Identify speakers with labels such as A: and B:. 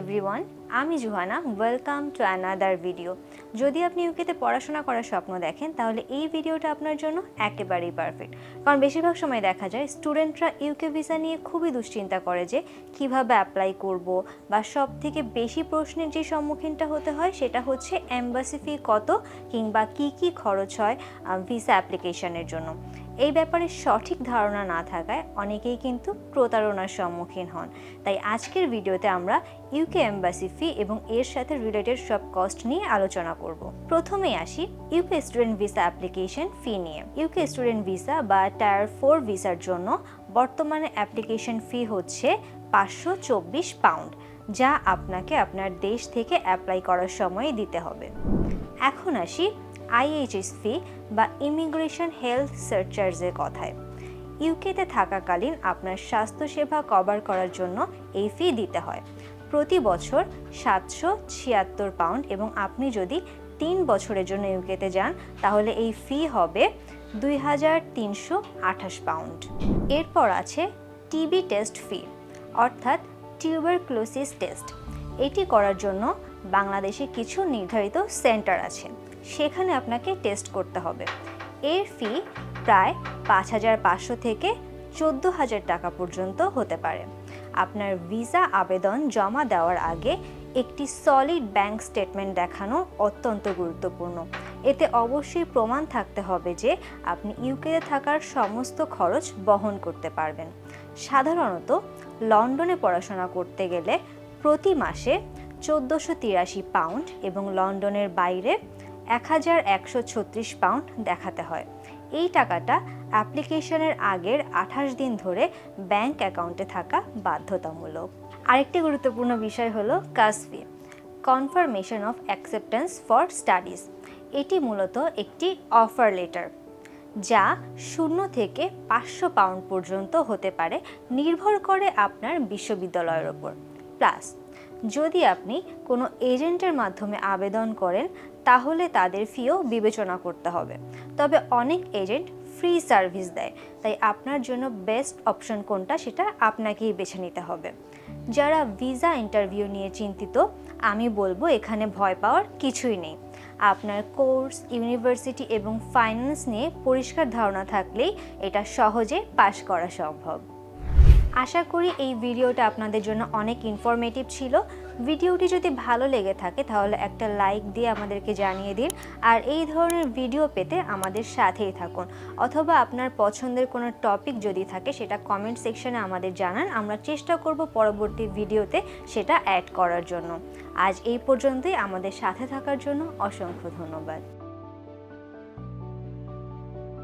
A: Everyone আমি Juhana welcome to another video যদি আপনি ইউকেতে পড়াশোনা করার স্বপ্ন দেখেন, তাহলে এই ভিডিওটা আপনার জন্য একেবারেই পারফেক্ট কারণ বেশিরভাগ সময় দেখা যায় স্টুডেন্টরা ইউকে ভিসা নিয়ে খুবই দুশ্চিন্তা করে যে, কীভাবে অ্যাপ্লাই করব বা সব থেকে বেশি প্রশ্নের যে সম্মুখীনটা হতে হয়, সেটা হচ্ছে এম্বাসি ফি কত কিংবা কি কি খরচ হয় ভিসা অ্যাপ্লিকেশনের জন্য। এই ব্যাপারে সঠিক ধারণা না থাকায় অনেকেই কিন্তু প্রতারণার সম্মুখীন হন। তাই আজকের ভিডিওতে আমরা ইউকে এম্বাসি ফি এবং এর সাথে রিলেটেড সব কস্ট নিয়ে আলোচনা করব। প্রথমেই আসি UK student visa application fee নিয়ে। ইউকে স্টুডেন্ট ভিসা বা টায়ার ফোর ভিসার জন্য বর্তমানে অ্যাপ্লিকেশন ফি হচ্ছে পাঁচশো চব্বিশ পাউন্ড যা আপনাকে আপনার দেশ থেকে অ্যাপ্লাই করার সময় দিতে হবে। এখন আসি আইএইচএস ফি বা ইমিগ্রেশন হেলথ সার্চার্জের কথায়। ইউকেতে থাকাকালীন আপনার স্বাস্থ্যসেবা কভার করার জন্য এই ফি দিতে হয়। প্রতি বছর সাতশো ছিয়াত্তর পাউন্ড এবং আপনি যদি তিন বছরের জন্য ইউকেতে যান, তাহলে এই ফি হবে দুই হাজার তিনশো আঠাশ পাউন্ড এরপর আছে টিবি টেস্ট ফি অর্থাৎ টিউবারক্লোসিস টেস্ট এটি করার জন্য বাংলাদেশে কিছু নির্ধারিত সেন্টার আছে। সেখানে আপনাকে টেস্ট করতে হবে। এর ফি প্রায় পাঁচ হাজার পাঁচশো থেকে চোদ্দ হাজার টাকা পর্যন্ত হতে পারে। আপনার ভিসা আবেদন জমা দেওয়ার আগে একটি সলিড ব্যাংক স্টেটমেন্ট দেখানো অত্যন্ত গুরুত্বপূর্ণ। এতে অবশ্যই প্রমাণ থাকতে হবে যে আপনি ইউকেতে থাকার সমস্ত খরচ বহন করতে পারবেন। সাধারণত লন্ডনে পড়াশোনা করতে গেলে প্রতি মাসে চোদ্দোশো তিরাশি পাউন্ড এবং লন্ডনের বাইরে এক হাজার একশো ছত্রিশ পাউন্ড দেখাতে হয়। এই টাকাটা অ্যাপ্লিকেশনের আগের আঠাশ দিন ধরে ব্যাংক অ্যাকাউন্টে থাকা বাধ্যতামূলক। আরেকটি গুরুত্বপূর্ণ বিষয় হলো কাসফি confirmation of acceptance for studies এটি মূলত একটি অফার লেটার যা শূন্য থেকে পাঁচশো পাউন্ড পর্যন্ত হতে পারে নির্ভর করে আপনার বিশ্ববিদ্যালয়ের ওপর। প্লাস, যদি আপনি কোনো এজেন্টের মাধ্যমে আবেদন করেন তাহলে তাদের ফিও বিবেচনা করতে হবে। তবে অনেক এজেন্ট ফ্রি সার্ভিস দেয়, তাই আপনার জন্য বেস্ট অপশন কোনটা সেটা আপনাকেই বেছে নিতে হবে। যারা ভিসা ইন্টারভিউ নিয়ে চিন্তিত, আমি বলব এখানে ভয় পাওয়ার কিছুই নেই। আপনার কোর্স ইউনিভার্সিটি এবং ফাইন্যান্স নিয়ে পরিষ্কার ধারণা থাকলেই এটা সহজে পাশ করা সম্ভব। আশা করি এই ভিডিওটা আপনাদের জন্য অনেক ইনফরমেটিভ ছিল। ভিডিওটি যদি ভালো লেগে থাকে, তাহলে একটা লাইক দিয়ে আমাদেরকে জানিয়ে দিন। আর এই ধরনের ভিডিও পেতে আমাদের সাথেই থাকুন। অথবা আপনার পছন্দের কোনো টপিক যদি থাকে, সেটা কমেন্ট সেকশনে আমাদের জানান। আমরা চেষ্টা করব পরবর্তী ভিডিওতে সেটা অ্যাড করার জন্য। আজ এই পর্যন্তই। আমাদের সাথে থাকার জন্য অসংখ্য ধন্যবাদ।